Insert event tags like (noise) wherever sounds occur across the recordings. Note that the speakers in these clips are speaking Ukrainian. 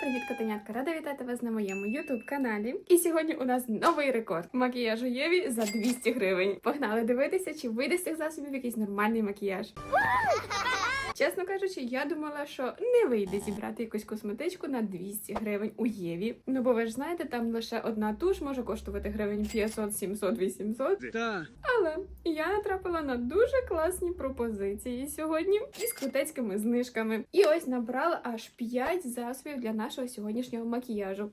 Привіт, котенятка! Рада вітати вас на моєму youtube каналі. І сьогодні у нас новий рекорд макіяжу Єві за 200 гривень. Погнали дивитися, чи вийде з цих засобів якийсь нормальний макіяж. Чесно кажучи, я думала, що не вийде зібрати якусь косметичку на 200 гривень у Єві. Ну бо ви ж знаєте, там лише одна туш може коштувати гривень 500, 700, 800. Да. Але я натрапила на дуже класні пропозиції сьогодні із крутецькими знижками. І ось набрала аж 5 засобів для нашого сьогоднішнього макіяжу.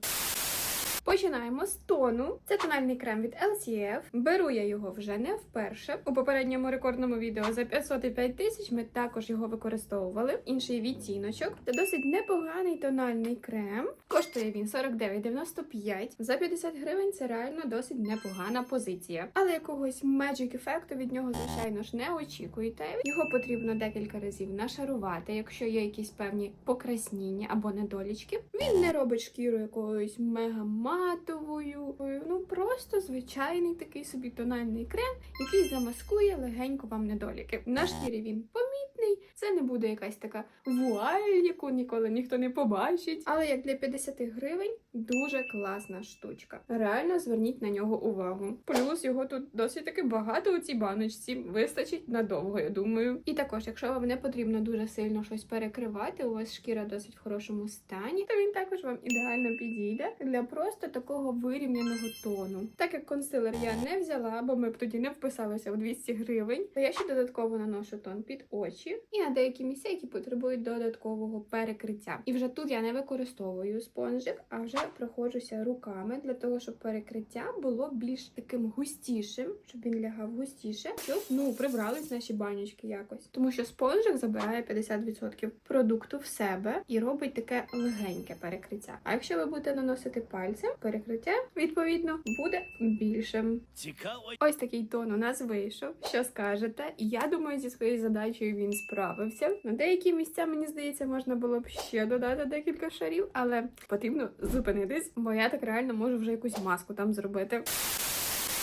Починаємо з тону. Це тональний крем від LCF. Беру я його вже не вперше. У попередньому рекордному відео за 505 тисяч ми також його використовували. Інший відтіночок. Це досить непоганий тональний крем. Коштує він 49,95. За 50 гривень це реально досить непогана позиція. Але якогось magic ефекту від нього, звичайно ж, не очікуйте. Його потрібно декілька разів нашарувати, якщо є якісь певні покрасніння або недолічки. Він не робить шкіру якоюсь мега матовою. Ну просто звичайний такий собі тональний крем, який замаскує легенько вам недоліки. На шкірі він помітний. Це не буде якась така вуаль, яку ніколи ніхто не побачить. Але як для 50 гривень дуже класна штучка. Реально зверніть на нього увагу. Плюс його тут досить таки багато у цій баночці. Вистачить надовго, я думаю. І також, якщо вам не потрібно дуже сильно щось перекривати, у вас шкіра досить в хорошому стані, то він також вам ідеально підійде для просто такого вирівняного тону. Так як консилер я не взяла, бо ми б тоді не вписалися в 200 гривень, то я ще додатково наношу тон під очі і на деякі місця, які потребують додаткового перекриття. І вже тут я не використовую спонжик, а вже проходжуся руками для того, щоб перекриття було більш таким густішим, щоб він лягав густіше, щоб ну прибрались наші банючки якось. Тому що спонжик забирає 50% продукту в себе і робить таке легеньке перекриття. А якщо ви будете наносити пальцем, перекриття відповідно буде більшим. Цікаво. Ось такий тон у нас вийшов. Що скажете? Я думаю, зі своєю задачею він справився. На деякі місця, мені здається, можна було б ще додати декілька шарів, але потрібно зупинитись, бо я так реально можу вже якусь маску там зробити.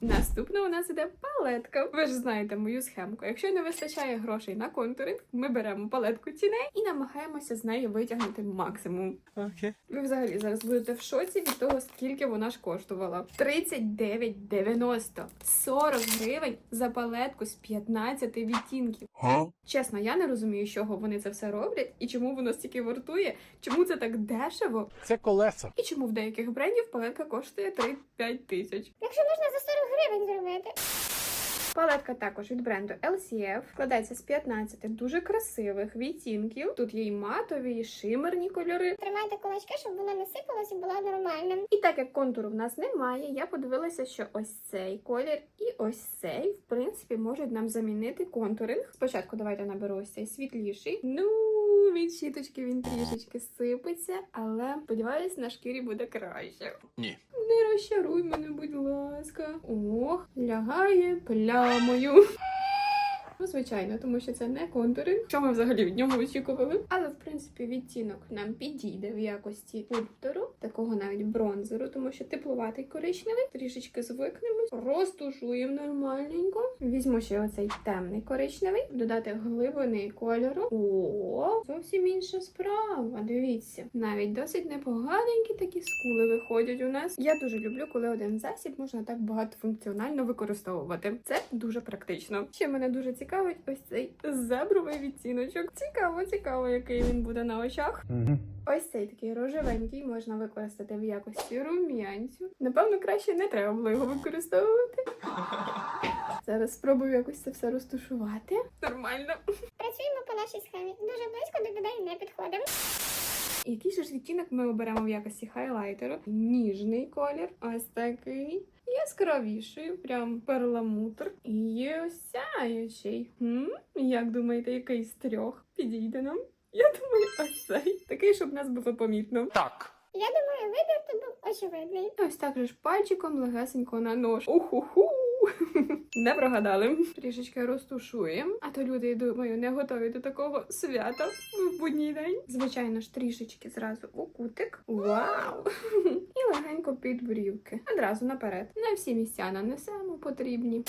Наступна у нас іде палетка. Ви ж знаєте мою схемку. Якщо не вистачає грошей на контуринг, ми беремо палетку ціней і намагаємося з неї витягнути максимум. Окей. Ви взагалі зараз будете в шоці від того, скільки вона ж коштувала. 39,90. 40 гривень за палетку з 15 відтінків. Га? Чесно, я не розумію, з чого вони це все роблять і чому воно стільки вартує, чому це так дешево, Це колеса. і чому в деяких брендів палетка коштує 3-5 тисяч. Якщо можна за 40 гривень зробити. Палетка також від бренду LCF складається з 15 дуже красивих відтінків. Тут є і матові, і шимерні кольори. Тримайте кулачки, щоб воно не сипалось і було нормальним. І так як контуру в нас немає, я подивилася, що ось цей колір і ось цей, в принципі, можуть нам замінити контуринг. Спочатку давайте наберу ось цей світліший. Ну, від щіточки він трішечки сипеться, але сподіваюсь, на шкірі буде краще. Ні. Не розчаруй мене, будь ласка. Ох, лягає 啊没有 Ну, звичайно, тому що це не контури. Що ми взагалі від нього очікували? Але в принципі відтінок нам підійде в якості пультеру, такого навіть бронзеру, тому що тепловатий коричневий. Трішечки звикнемось, розтушуємо нормальненько. Візьму ще оцей темний коричневий, додати глибини кольору. О, зовсім інша справа. Дивіться, навіть досить непоганенькі такі скули виходять у нас. Я дуже люблю, коли один засіб можна так багатофункціонально використовувати. Це дуже практично. Ще мене дуже цікавить ось цей зебровий відтіночок. Цікаво, цікаво, який він буде на очах. Угу. Ось цей такий рожевенький можна використати в якості рум'янцю. Напевно, краще не треба було його використовувати. (laughs) Зараз спробую якось це все розтушувати. Нормально. Працюємо по нашій схемі. Дуже близько до людей не підходимо. Який же ж відтінок ми оберемо в якості хайлайтеру? Ніжний колір, ось такий. Яскравіший, прям перламутр. І є ось сяючий. Хм? Як думаєте, який з трьох підійде нам? Я думаю, ось цей. Такий, щоб нас було помітно. Так. Я думаю, вибір тут був очевидний. Ось так же ж пальчиком легесенько на нож. Уху-ху! (laughs) Не прогадали. Трішечки розтушуємо. А то люди, я думаю, не готові до такого свята в будній день. Звичайно ж, трішечки зразу у кутик. Вау! (laughs) І легенько під брівки. Одразу наперед. На всі місця нанесемо потрібні.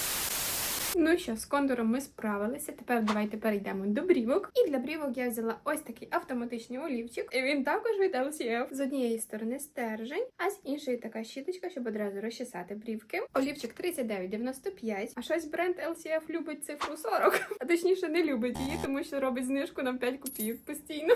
Ну що, з контуром ми справилися. Тепер давайте перейдемо до брівок. І для брівок я взяла ось такий автоматичний олівчик. І він також від LCF. З однієї сторони стержень, а з іншої така щіточка, щоб одразу розчесати брівки. Олівчик 39,95. А щось бренд LCF любить цифру 40. А точніше не любить її, тому що робить знижку на 5 копійок постійно.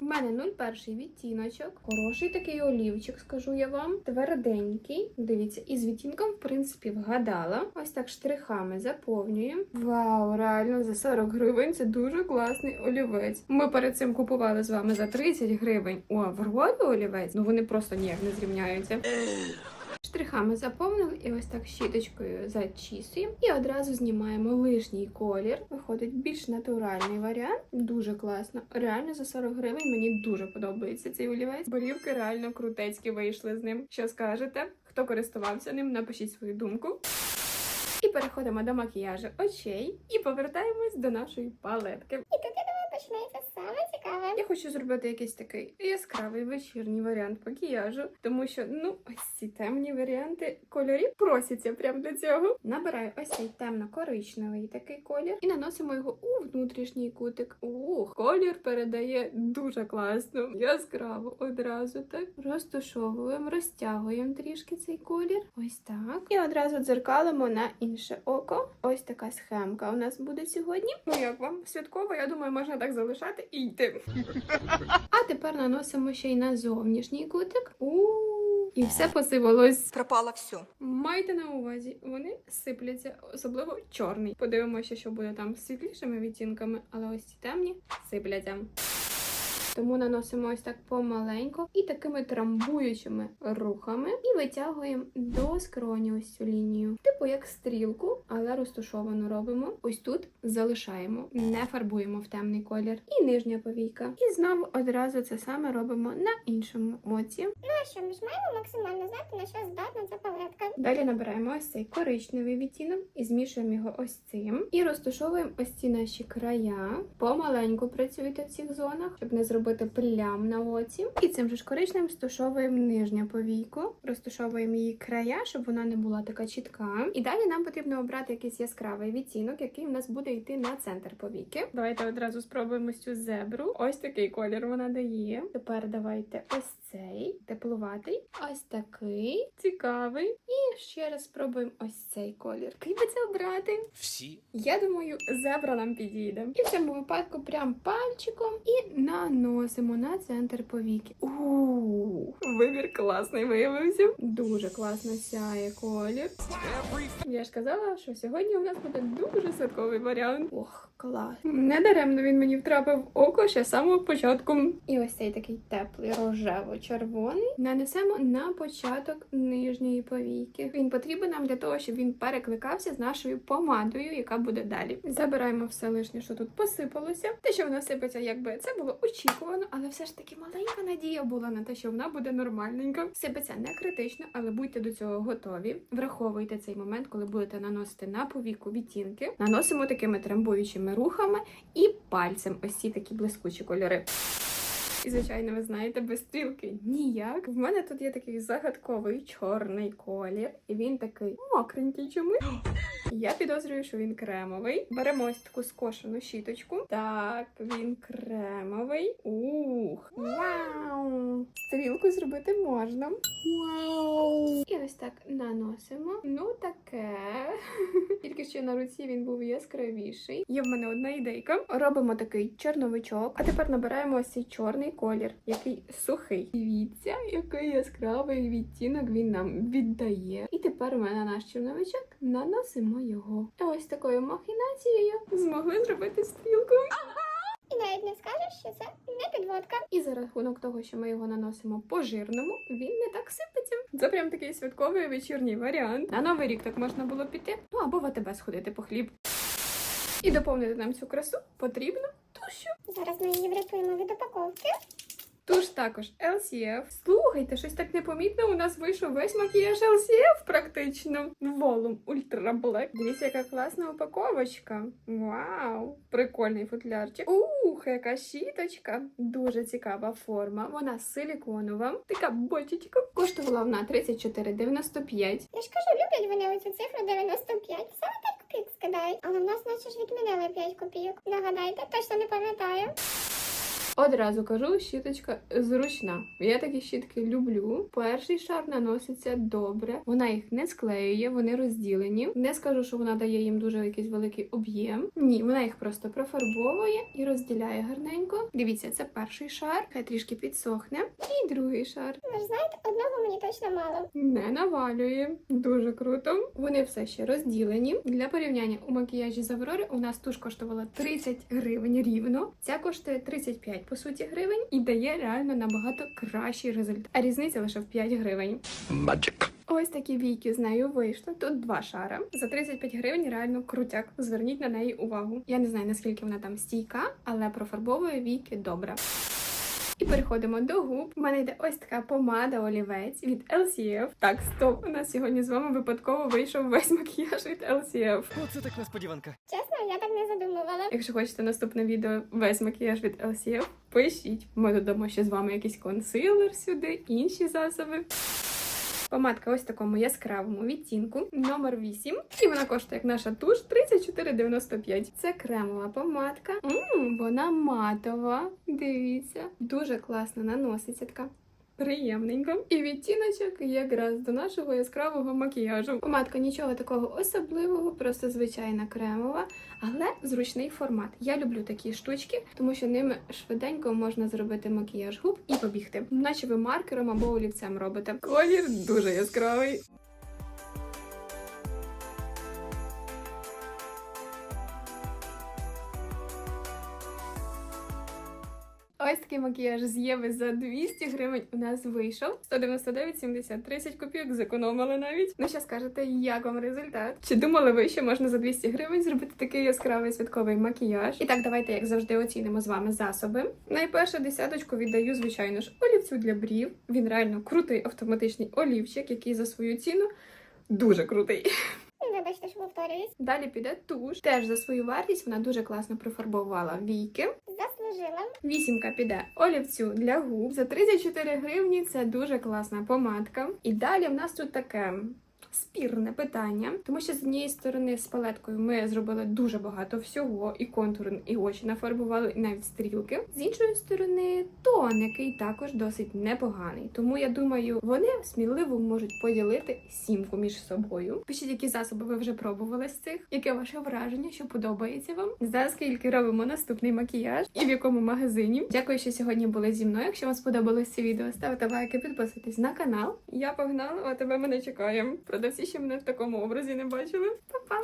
У мене 01 відтіночок. Хороший такий олівчик, скажу я вам. Тверденький. Дивіться, і з відтінком, в принципі, вгадала. Ось так штрихами заповнюємо. Вау, реально за 40 гривень це дуже класний олівець. Ми перед цим купували з вами за 30 гривень. О, Варварі олівець. Ну вони просто ніяк не зрівняються. Штрихами заповнили і ось так щіточкою зачісуємо. І одразу знімаємо лишній колір. Виходить більш натуральний варіант. Дуже класно. Реально за 40 гривень мені дуже подобається цей олівець. Борівки реально крутецькі вийшли з ним. Що скажете? Хто користувався ним? Напишіть свою думку. І переходимо до макіяжу очей і повертаємось до нашої палетки. І тут, я почнеться саме цікаве. Я хочу зробити якийсь такий яскравий вечірній варіант макіяжу, тому що ну ось ці темні варіанти кольорів просяться прямо для цього. Набираю ось цей темно-коричневий такий колір і наносимо його у внутрішній кутик. Ух, колір передає дуже класно, яскраво одразу так. Розтушовуємо, розтягуємо трішки цей колір. Ось так. І одразу дзеркалимо на інше око. Ось така схемка у нас буде сьогодні. Ну як вам святково? Я думаю, можна так залишати і йти. (laughs) А тепер наносимо ще й на зовнішній кутик. у І все посипалось. Пропало все. Майте на увазі, вони сипляться, особливо чорний. Подивимося, що буде там з світлішими відтінками, але ось ці темні сипляться. Тому наносимо ось так помаленько і такими трамбуючими рухами і витягуємо до скроні ось цю лінію. Типу як стрілку, але розташовану робимо. Ось тут залишаємо, не фарбуємо в темний колір. І нижня повійка. І знову одразу це саме робимо на іншому оці. Ну а що, ми ж маємо максимально знати, на що здатна ця палетка. Далі набираємо ось цей коричневий відтінок і змішуємо його ось цим. І розташовуємо ось ці наші края. Помаленьку працюйте в цих зонах, щоб не зробити плям на оці. І цим же ж коричневим стушовуємо нижню повійку, розташовуємо її края, щоб вона не була така чітка. І далі нам потрібно обрати якийсь яскравий відтінок, який в нас буде йти на центр повіки. Давайте одразу спробуємо цю зебру. Ось такий колір вона дає. Тепер давайте ось цей теплуватий, ось такий цікавий. І ще раз спробуємо ось цей колір. Який би це обрати? Всі Я думаю, зебра нам підійде. І в цьому випадку прям пальчиком і наносимо на центр повіки. Ууу, вибір класний виявився. Дуже класно сяє колір. Я ж казала, що сьогодні у нас буде дуже святковий варіант. Ох, клас. Не даремно він мені втрапив в око ще з самого початку. І ось цей такий теплий рожево-червоний нанесемо на початок нижньої повійки. Він потрібен нам для того, щоб він перекликався з нашою помадою, яка буде далі. Забираємо все лишнє, що тут посипалося. Те, що воно сипеться, якби це було очікувано, але все ж таки маленька надія була на те, що вона буде нормальненька. Сипеться не критично, але будьте до цього готові. Враховуйте цей момент, коли будете наносити на повіку відтінки. Наносимо такими трамбуючими рухами і пальцем. Ось ці такі блискучі кольори. І, звичайно, ви знаєте, без стрілки ніяк. В мене тут є такий загадковий чорний колір, і він такий мокренький чомусь. (gasps) Я підозрюю, що він кремовий. Беремо ось таку скошену щіточку. Так, він кремовий. Ух! Вау! Стрілку зробити можна. Вау! І ось так наносимо. Ну таке. Тільки ще на руці він був яскравіший. Є в мене одна ідейка. Робимо такий чорновичок, а тепер набираємо ось цей чорний колір, який сухий. Дивіться, який яскравий відтінок він нам віддає. І тепер у мене наш чорновичок наносимо його. І ось такою махінацією змогли зробити стрілку. І навіть не скажеш, що це не підводка. І за рахунок того, що ми його наносимо по жирному, він не так сипеться. Це прям такий святковий вечірній варіант. На новий рік так можна було піти. Ну або в АТБ сходити по хліб. І доповнити нам цю красу потрібно тушу. Зараз ми її врятуємо від упаковки. Туш також LCF. Слухайте, щось так непомітно. У нас вийшов весь макіяж LCF практично. Волум Ultra Black. Дивіться, яка класна упаковочка. Вау! Прикольний футлярчик. Ух, яка щіточка. Дуже цікава форма. Вона силіконова. Така бочечка. Коштувала вона 34,95. Я ж кажу, люблять вони оцю цифру 95. Саме 5 копійок скидають. Але в нас наче ж відмінили 5 копійок. Нагадайте, точно не пам'ятаю. Одразу кажу, щіточка зручна. Я такі щітки люблю. Перший шар наноситься добре. Вона їх не склеює, вони розділені. Не скажу, що вона дає їм дуже якийсь великий об'єм. Ні, вона їх просто профарбовує і розділяє гарненько. Дивіться, це перший шар, хай трішки підсохне. І другий шар. Ви ж знаєте, одного мені точно мало. Не навалює. Дуже круто. Вони все ще розділені. Для порівняння у макіяжі з Аврори у нас туш коштувала 30 гривень рівно. Ця коштує 35 по суті гривень і дає реально набагато кращий результат. А різниця лише в 5 гривень. Magic. Ось такі війки з нею вийшли. Тут два шара. За 35 гривень реально крутяк. Зверніть на неї увагу. Я не знаю наскільки вона там стійка, але профарбовує війки добре. І переходимо до губ. У мене йде ось така помада олівець від LCF. Так, стоп. У нас сьогодні з вами випадково вийшов весь макіяж від LCF. Оце так несподіванка. Чесно, я так не задумувала. Якщо хочете наступне відео весь макіяж від LCF, пишіть. Ми додамо ще з вами якийсь консилер сюди, інші засоби. Помадка ось такому яскравому відтінку, номер 8. І вона коштує, як наша туш, 34,95. Це кремова помадка. Мм, вона матова. Дивіться, дуже класно наноситься така. Приємненько. І відтіночок якраз до нашого яскравого макіяжу. Помадка нічого такого особливого, просто звичайна кремова, але зручний формат. Я люблю такі штучки, тому що ними швиденько можна зробити макіяж губ і побігти, наче ви маркером або олівцем робите. Колір дуже яскравий. Ось такий макіяж з Єви за 200 гривень у нас вийшов. 199,70, 30 копійок зекономили навіть. Ну що скажете, як вам результат? Чи думали ви, що можна за 200 гривень зробити такий яскравий святковий макіяж? І так, давайте, як завжди, оцінимо з вами засоби. Найперше десяточку віддаю, звичайно ж, олівцю для брів. Він реально крутий автоматичний олівчик, який за свою ціну дуже крутий. Вибачте, що повторююсь. Далі піде туш. Теж за свою вартість вона дуже класно профарбувала війки. Заслужила. Вісімка піде олівцю для губ. За 34 гривні це дуже класна помадка. І далі в нас тут таке. Спірне питання, тому що з однієї сторони з палеткою ми зробили дуже багато всього, і контур, і очі нафарбували, і навіть стрілки. З іншої сторони, тоник, який також досить непоганий. Тому я думаю, вони сміливо можуть поділити сімку між собою. Пишіть, які засоби ви вже пробували з цих, яке ваше враження, що подобається вам, за скільки робимо наступний макіяж і в якому магазині. Дякую, що сьогодні були зі мною. Якщо вам сподобалось це відео, ставте лайки, підписуйтесь на канал. Я погнала, а тебе мене чекає. Продавці ще мене в такому образі не бачили. Па-па!